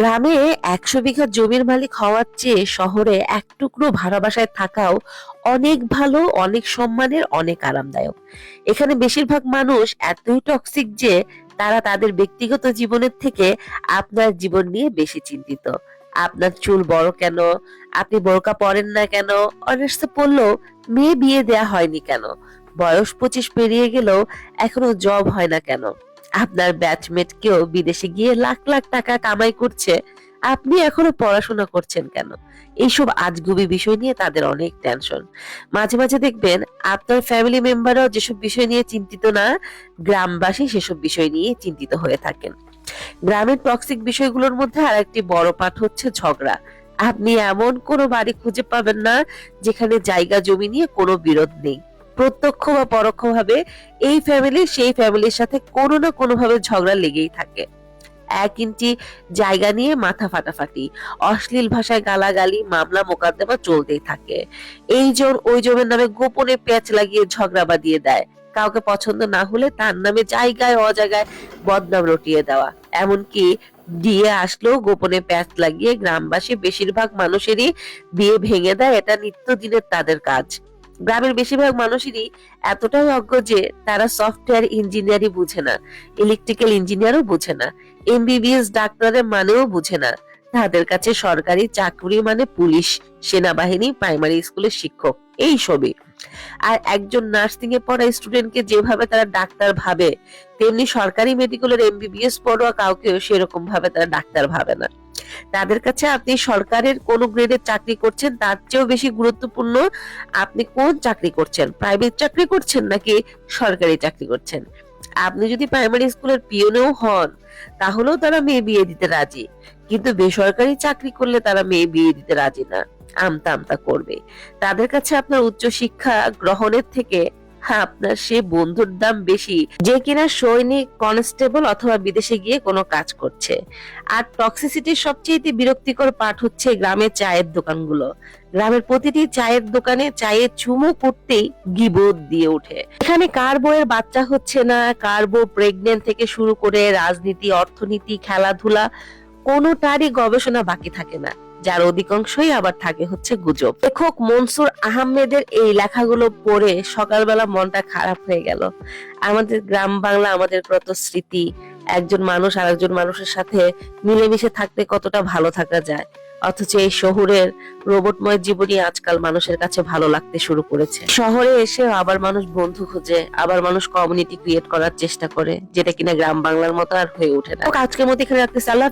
গ্রামে একশো বিঘা জমির মালিক হওয়ার চেয়ে শহরে এক টুকরো ভাড়া বাসায় থাকাও অনেক ভালো, অনেক সম্মানের, অনেক আরামদায়ক। এখানে বেশিরভাগ মানুষ এতই টক্সিক যে তারা তাদের ব্যক্তিগত জীবনের থেকে আপনার জীবন নিয়ে বেশি চিন্তিত। আপনার চুল বড় কেন? আপনি বোরকা পরেন না কেন? অনার্সে পড়লেও মেয়ে বিয়ে দেয়া হয়নি কেন? বয়স পঁচিশ পেরিয়ে গেলেও এখনও জব হয় না কেন? আপনার ব্যাচমেট কেউ বিদেশে গিয়ে লাখ লাখ টাকা কামাই করছে। আপনি এখনও পড়াশোনা করছেন কেন? এইসব আজগুবি বিষয় নিয়ে তাদের অনেক টেনশন মাঝে মাঝে দেখবেন আপনার ফ্যামিলি মেম্বাররাও যেসব বিষয় নিয়ে চিন্তিত না, গ্রামবাসী সেসব বিষয় নিয়ে চিন্তিত হয়ে থাকেন। গ্রামের টক্সিক বিষয়গুলোর মধ্যে আরেকটি বড় পাঠ হচ্ছে ঝগড়া। আপনি এমন কোনো বাড়ি খুঁজে পাবেন না, যেখানে জায়গা জমি নিয়ে কোনো বিরোধ নেই। প্রত্যক্ষ বা পরোক্ষভাবে এই ফ্যামিলি সেই ফ্যামিলির সাথে কোনো না কোনো ভাবে ঝগড়া লেগেই থাকে। এক ইঞ্চি জায়গা নিয়ে মাথা ফাটাফাটি, অশ্লীল ভাষায় গালাগালি, মামলা, মোকদ্দমা চলতেই থাকে। এই জন ওই জনের নামে গোপনে প্যাচ লাগিয়ে ঝগড়া বাঁধিয়ে দেয়। কাউকে পছন্দ না হলে তার নামে জায়গায় অজায়গায় বদনাম রটিয়ে দেওয়া। এমনকি বিয়ে আসলেও গোপনে প্যাচ লাগিয়ে গ্রামবাসী বেশিরভাগ মানুষেরই বিয়ে ভেঙে দেয়, এটা নিত্যদিনের তাদের কাজ। গ্রামের বেশিরভাগ মানুষেরই এতটাই অজ্ঞ যে তারা সফটওয়্যার ইঞ্জিনিয়ারই বুঝে না ইলেকট্রিক্যাল ইঞ্জিনিয়ারও বুঝে না এমবিবিএস ডাক্তারের মানেও বুঝে না। তাদের কাছে সরকারি চাকরি মানে পুলিশ, সেনাবাহিনী প্রাইমারি স্কুলের শিক্ষক, এই সবই। আর একজন নার্সিং এ পড়া স্টুডেন্টকে যেভাবে তারা ডাক্তার ভাবে, তেমনি সরকারি মেডিকেলের এমবিবিএস পড়ুয়া কাউকেও সেরকম ভাবে তারা ডাক্তার ভাবে না। তাদের কাছে আপনি সরকারের কোন গ্রেডের চাকরি করছেন, তার চেয়েও বেশি গুরুত্বপূর্ণ আপনি কোন চাকরি করছেন? প্রাইভেট চাকরি করছেন নাকি সরকারি চাকরি করছেন? আপনি যদি প্রাইমারি স্কুলের পিওনেও হন, তাহলেও তারা মেয়ে বিয়ে দিতে রাজি। কিন্তু বেসরকারি চাকরি করলে তারা মেয়ে বিয়ে দিতে রাজি না। আমতা আমতা করবে। তাদের কাছে আপনার উচ্চ শিক্ষা গ্রহণের থেকে আপনার সে বন্ধুর দাম বেশি, যে কিনা সৈনিক, কনস্টেবল অথবা বিদেশে গিয়ে কোনো কাজ করছে। আর টক্সিসিটির সবচেয়ে বিরক্তিকর পাঠ হচ্ছে গ্রামের চায়ের দোকানগুলো। গ্রামের প্রতিটি চায়ের দোকানে চায়ের চুমো করতেই গিবোধ দিয়ে ওঠে। এখানে কার বউয়ের বাচ্চা হচ্ছে না কার বউ প্রেগনেন্ট থেকে শুরু করে রাজনীতি, অর্থনীতি, খেলাধুলা, কোনোটারই গবেষণা বাকি থাকে না। যার অধিকাংশই আবার থাকে হচ্ছে গুজব। লেখক মনসুর আহমেদের এই লেখাগুলো পড়ে সকালবেলা মনটা খারাপ হয়ে গেল। আমাদের গ্রাম বাংলা আমাদের কত স্মৃতি, একজন মানুষ আরেকজন মানুষের সাথে মিলেমিশে থাকতে কতটা ভালো থাকা যায়। অথচ এই শহরের রোবটময় জীবনই আজকাল মানুষের কাছে ভালো লাগতে শুরু করেছে। শহরে এসে আবার মানুষ বন্ধু খুঁজে, আবার মানুষ কমিউনিটি ক্রিয়েট করার চেষ্টা করে, যেটা কিনা গ্রাম বাংলার মতো আর হয়ে ওঠে না। আজকের মতো এখানে রাখতেছি। আল্লাহ